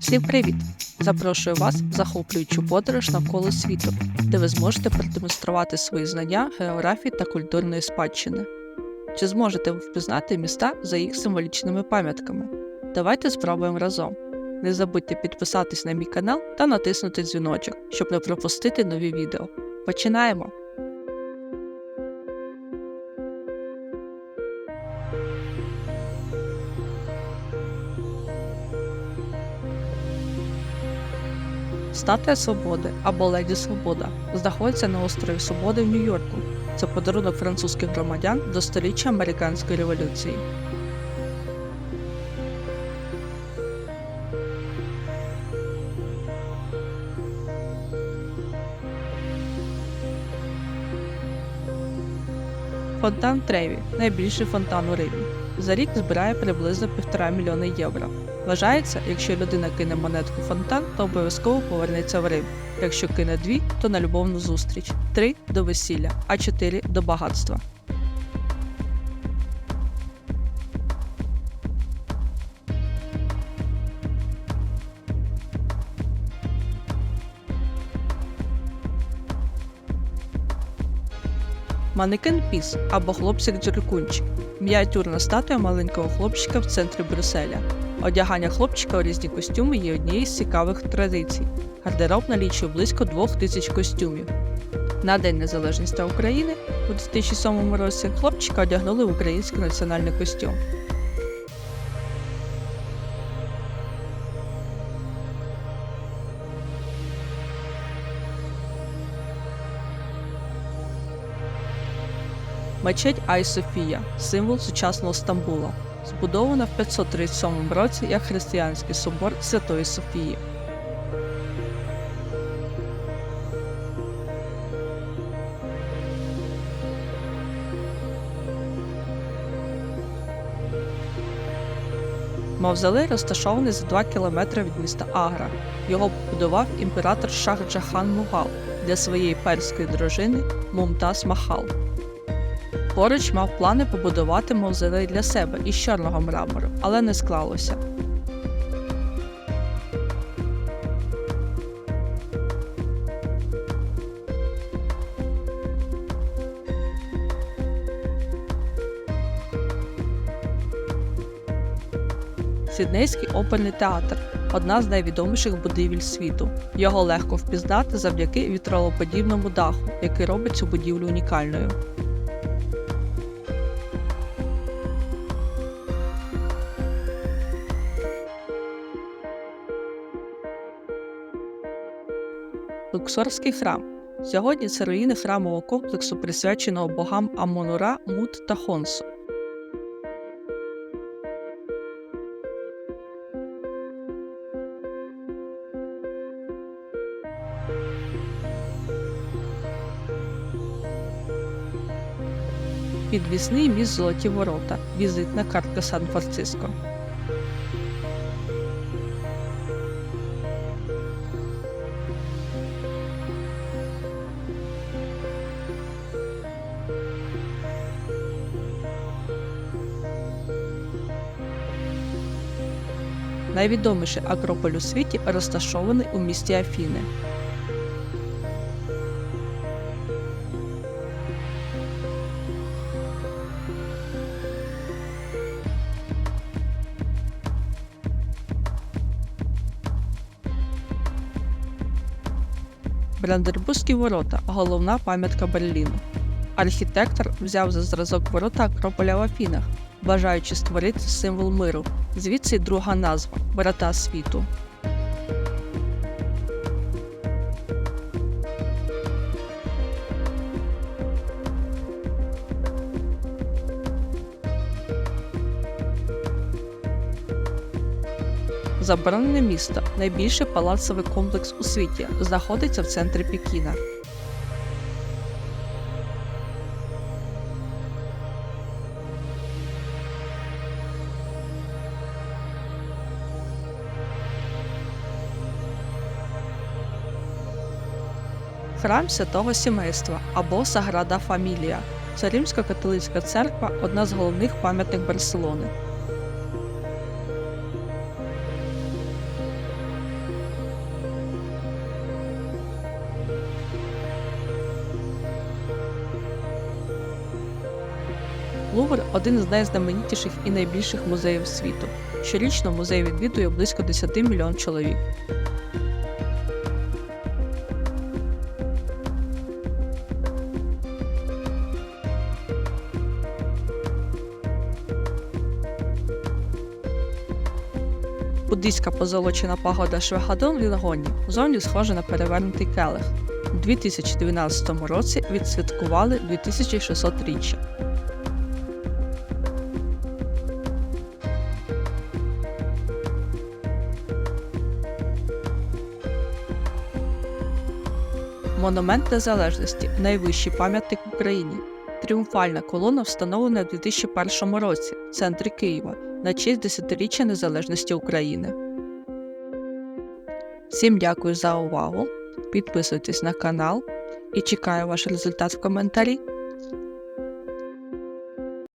Всім привіт! Запрошую вас в захоплюючу подорож навколо світу, де ви зможете продемонструвати свої знання географії та культурної спадщини. Чи зможете ви впізнати міста за їх символічними пам'ятками? Давайте спробуємо разом. Не забудьте підписатись на мій канал та натиснути дзвіночок, щоб не пропустити нові відео. Починаємо! Статуя Свободи або Леді Свобода знаходиться на острові Свободи в Нью-Йорку. Це подарунок французьких громадян до століття американської революції. Фонтан Треві найбільший фонтан у Римі. За рік збирає приблизно півтора мільйона євро. Вважається, якщо людина кине монетку в фонтан, то обов'язково повернеться в Рим. Якщо кине дві, то на любовну зустріч, три до весілля, а чотири до багатства. Манекен Піс або хлопчик Джеркунчик мініатюрна статуя маленького хлопчика в центрі Брюсселя. Одягання хлопчика у різні костюми є однією з цікавих традицій. Гардероб налічує близько двох тисяч костюмів. На День Незалежності України у 2007 році хлопчика одягнули в український національний костюм. Мечеть Ай Софія символ сучасного Стамбула, збудована в 537 році як християнський собор Святої Софії. Мавзолей розташований за 2 кілометри від міста Агра. Його побудував імператор Шах Джахан Мугал для своєї перської дружини Мумтаз Махал. Поруч мав плани побудувати мавзолей для себе із чорного мрамору, але не склалося. Сіднейський оперний театр одна з найвідоміших будівель світу. Його легко впізнати завдяки вітролоподібному даху, який робить цю будівлю унікальною. Луксорський храм. Сьогодні це руїни храмового комплексу, присвяченого богам Амонура, Мут та Хонсу. Підвісний міст Золоті Ворота. Візитна картка Сан-Франциско. Найвідоміший акрополь у світі розташований у місті Афіни. Брандербурзькі ворота головна пам'ятка Берліну. Архітектор взяв за зразок ворота Акрополя в Афінах, бажаючи створити символ миру, звідси й друга назва Ворота світу. Заборонене місто найбільший палацовий комплекс у світі, знаходиться в центрі Пекіна. храм святого сімейства або Саграда Фамілія. Це римська католицька церква одна з головних пам'ятник Барселони. Лувр один з найзнаменітіших і найбільших музеїв світу. Щорічно музей відвідує близько 10 мільйон чоловік. Буддийська позолочена пагода Швегадон в Лінгоні зовні схожа на перевернутий келих. У 2012 році відсвяткували 2600 річчя. Монумент Незалежності найвищий пам'ятник в Україні. Тріумфальна колона встановлена у 2001 році в центрі Києва на честь десятиріччя незалежності України. Всім дякую за увагу. Підписуйтесь на канал і чекаю ваш результат в коментарі.